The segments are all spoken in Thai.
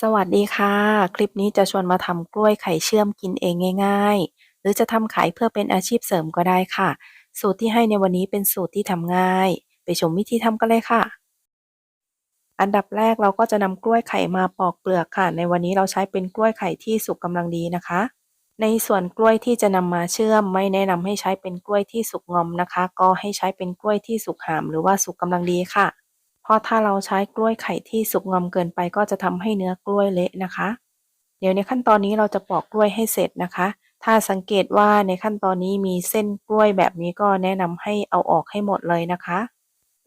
สวัสดีค่ะ คลิปนี้จะชวนมาทำกล้วยไข่เชื่อมกินเองง่าย ๆ หรือจะทำขายเพื่อเป็นอาชีพเสริมก็ได้ค่ะ สูตรที่ให้ในวันนี้เป็นสูตรที่ทำง่าย ไปชมวิธีทำกันเลยค่ะ อันดับแรกเราก็จะนำกล้วยไข่มาปอกเปลือกค่ะ ในวันนี้เราใช้เป็นกล้วยไข่ที่สุกกำลังดีนะคะ ในส่วนกล้วยที่จะนำมาเชื่อม ไม่แนะนำให้ใช้เป็นกล้วยที่สุกงอมนะคะ ก็ให้ใช้เป็นกล้วยที่สุกหามหรือว่าสุกกำลังดีค่ะ เพราะถ้าเราใช้กล้วยไข่ที่สุกงอมเกินไปก็จะทำให้เนื้อกล้วยเละนะคะ เดี๋ยวในขั้นตอนนี้เราจะปอกกล้วยให้เสร็จนะคะ ถ้าสังเกตว่าในขั้นตอนนี้มีเส้นกล้วยแบบนี้ก็แนะนำให้เอาออกให้หมดเลยนะคะ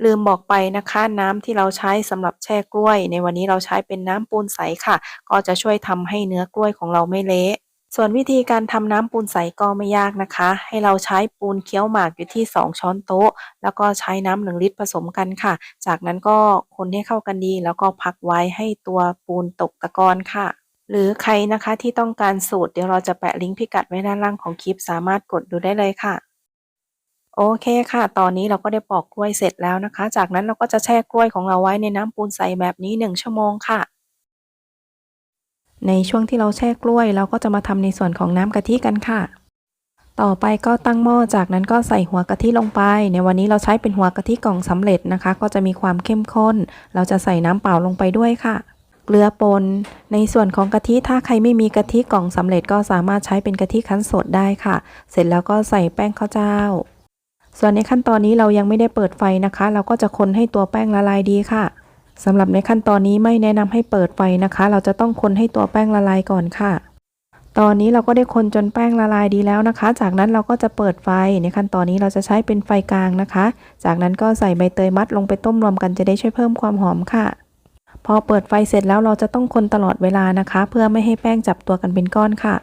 ลืมบอกไปนะคะ น้ำที่เราใช้สำหรับแช่กล้วย ในวันนี้เราใช้เป็นน้ำปูนใสค่ะ ก็จะช่วยทำให้เนื้อกล้วยของเราไม่เละ ส่วนวิธีการทำน้ำปูนใสก็ไม่ยากนะคะ ให้เราใช้ปูนเคี้ยวหมากอยู่ที่ 2 ช้อนโต๊ะ แล้วก็ใช้น้ำหนึ่งลิตรผสมกันค่ะ จากนั้นก็คนให้เข้ากันดี แล้วก็พักไว้ให้ตัวปูนตกตะกอนค่ะ หรือใครนะคะที่ต้องการสูตรเดี๋ยวเราจะแปะลิงก์พิกัดไว้ด้านล่างของคลิปสามารถกดดูได้เลยค่ะโอเคค่ะ ตอนนี้เราก็ได้ปอกกล้วยเสร็จแล้วนะคะ จากนั้นเราก็จะแช่กล้วยของเราไว้ในน้ำปูนใสแบบนี้ 1 ชั่วโมงค่ะ ในช่วงที่เราแช่กล้วย เราก็จะมาทำในส่วนของน้ำกะทิกันค่ะ ต่อไปก็ตั้งหม้อจากนั้นก็ใส่หัวกะทิลงไป ในวันนี้เราใช้เป็นหัวกะทิกล่องสำเร็จนะคะ ก็จะมีความเข้มข้น เราจะใส่น้ำเปล่าลงไปด้วยค่ะเกลือป่นในส่วนของกะทิถ้าใครไม่มีกะทิกล่องสำเร็จก็สามารถใช้เป็นกะทิคั้นสดได้ค่ะ เสร็จแล้วก็ใส่แป้งข้าวเจ้า ส่วนในขั้นตอนนี้เรายังไม่ได้เปิดไฟนะคะ เราก็จะคนให้ตัวแป้งละลายดีค่ะ สำหรับในขั้นตอนนี้ไม่แนะนำให้เปิดไฟนะคะ เราจะต้องคนให้ตัวแป้งละลายก่อนค่ะ ตอนนี้เราก็ได้คนจนแป้งละลายดีแล้วนะคะ จากนั้นเราก็จะเปิดไฟ ในขั้นตอนนี้เราจะใช้เป็นไฟกลางนะคะ จากนั้นก็ใส่ใบเตยมัดลงไปต้มรวมกันจะได้ช่วยเพิ่มความหอมค่ะ พอเปิดไฟเสร็จแล้วเราจะต้องคนตลอดเวลานะคะ เพื่อไม่ให้แป้งจับตัวกันเป็นก้อนค่ะ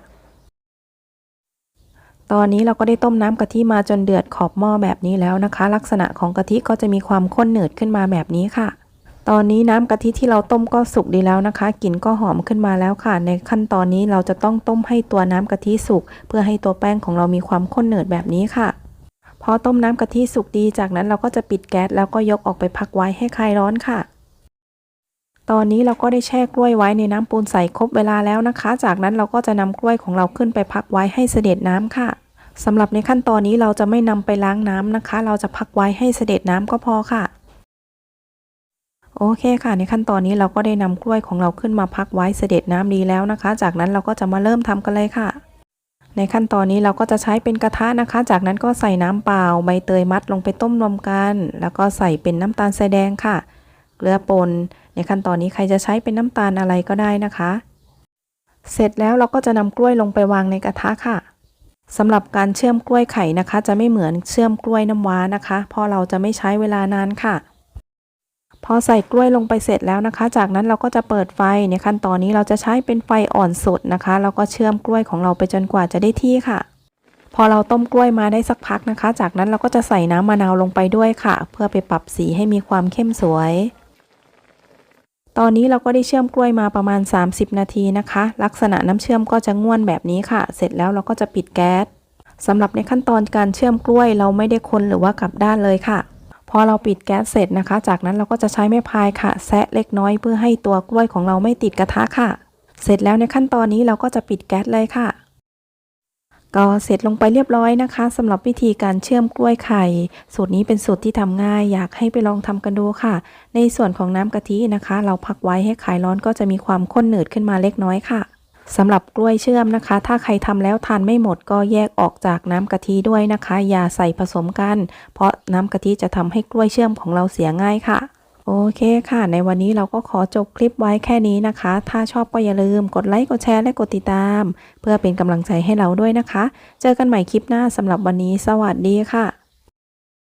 ตอนนี้เราก็ได้ต้มน้ำกะทิมาจนเดือดขอบหม้อแบบนี้แล้วนะคะ ลักษณะของกะทิก็จะมีความข้นเหนืดขึ้นมาแบบนี้ค่ะ ตอนนี้น้ำกะทิที่เราต้มก็สุกดีแล้วนะคะกลิ่นก็หอมขึ้นมาแล้วค่ะ ในขั้นตอนนี้เราจะต้องต้มให้ตัวน้ำกะทิสุก เพื่อให้ตัวแป้งของเรามีความข้นเหนืดแบบนี้ค่ะพอต้มน้ำกะทิสุกดีจากนั้นเราก็จะปิดแก๊สแล้วก็ยกออกไปพักไว้ให้คลายร้อนค่ะ ตอนนี้เราก็ได้แช่กล้วยไว้ในน้ำปูนใสครบเวลาแล้วนะคะ จากนั้นเราก็จะนำกล้วยของเราขึ้นไปพักไว้ให้เสด็จน้ำค่ะสำหรับในขั้นตอนนี้เราจะไม่นำไปล้างน้ำนะคะ เราจะพักไว้ให้เสด็จน้ำก็พอค่ะ โอเคค่ะ ในขั้นตอนนี้เราก็ได้นำกล้วยของเราขึ้นมาพักไว้เสด็จน้ำดีแล้วนะคะ จากนั้นเราก็จะมาเริ่มทำกันเลยค่ะ ในขั้นตอนนี้เราก็จะใช้เป็นกระทะนะคะ จากนั้นก็ใส่น้ำเปล่าใบเตยมัดลงไปต้มรวมกัน แล้วก็ใส่เป็นน้ำตาลทรายแดงค่ะ เกลือป่นในขั้นตอนนี้ใครจะใช้เป็นน้ำตาลอะไรก็ได้นะคะ เสร็จแล้วเราก็จะนำกล้วยลงไปวางในกระทะค่ะสำหรับการเชื่อมกล้วยไข่นะคะ จะไม่เหมือนเชื่อมกล้วยน้ำว้านะคะ เพราะเราจะไม่ใช้เวลานานค่ะ พอใส่กล้วยลงไปเสร็จแล้วนะคะ จากนั้นเราก็จะเปิดไฟในขั้นตอนนี้เราจะใช้เป็นไฟอ่อนสุดนะคะแล้วก็เชื่อมกล้วยของเราไปจนกว่าจะได้ที่ค่ะ พอเราต้มกล้วยมาได้สักพักนะคะ จากนั้นเราก็จะใส่น้ำมะนาวลงไปด้วยค่ะ เพื่อไปปรับสีให้มีความเข้มสวย ตอนนี้เราก็ได้เชื่อมกล้วยมาประมาณ 30 นาทีนะคะ ลักษณะน้ำเชื่อมก็จะง่วนแบบนี้ค่ะ เสร็จแล้วเราก็จะปิดแก๊สสำหรับในขั้นตอนการเชื่อมกล้วยเราไม่ได้คนหรือว่ากลับด้านเลยค่ะ พอเราปิดแก๊สเสร็จนะคะ จากนั้นเราก็จะใช้ไม้พายค่ะ แซะเล็กน้อยเพื่อให้ตัวกล้วยของเราไม่ติดกระทะค่ะ เสร็จแล้วในขั้นตอนนี้เราก็จะปิดแก๊สเลยค่ะ ก็เสร็จลงไปเรียบร้อยนะคะสำหรับวิธีการเชื่อมกล้วยไข่ สูตรนี้เป็นสูตรที่ทำง่าย อยากให้ไปลองทำกันดูค่ะ ในส่วนของน้ำกะทินะคะ เราพักไว้ให้คลายร้อนก็จะมีความข้นหนืดขึ้นมาเล็กน้อยค่ะ สำหรับกล้วยเชื่อมนะคะ ถ้าใครทำแล้วทานไม่หมดก็แยกออกจากน้ำกะทิด้วยนะคะ อย่าใส่ผสมกัน เพราะน้ำกะทิจะทำให้กล้วยเชื่อมของเราเสียง่ายค่ะ โอเคค่ะ ในวันนี้เราก็ขอจบคลิปไว้แค่นี้นะคะ ถ้าชอบก็อย่าลืมกดไลค์กดแชร์และกดติดตาม เพื่อเป็นกำลังใจให้เราด้วยนะคะ เจอกันใหม่คลิปหน้าสำหรับวันนี้ สวัสดีค่ะ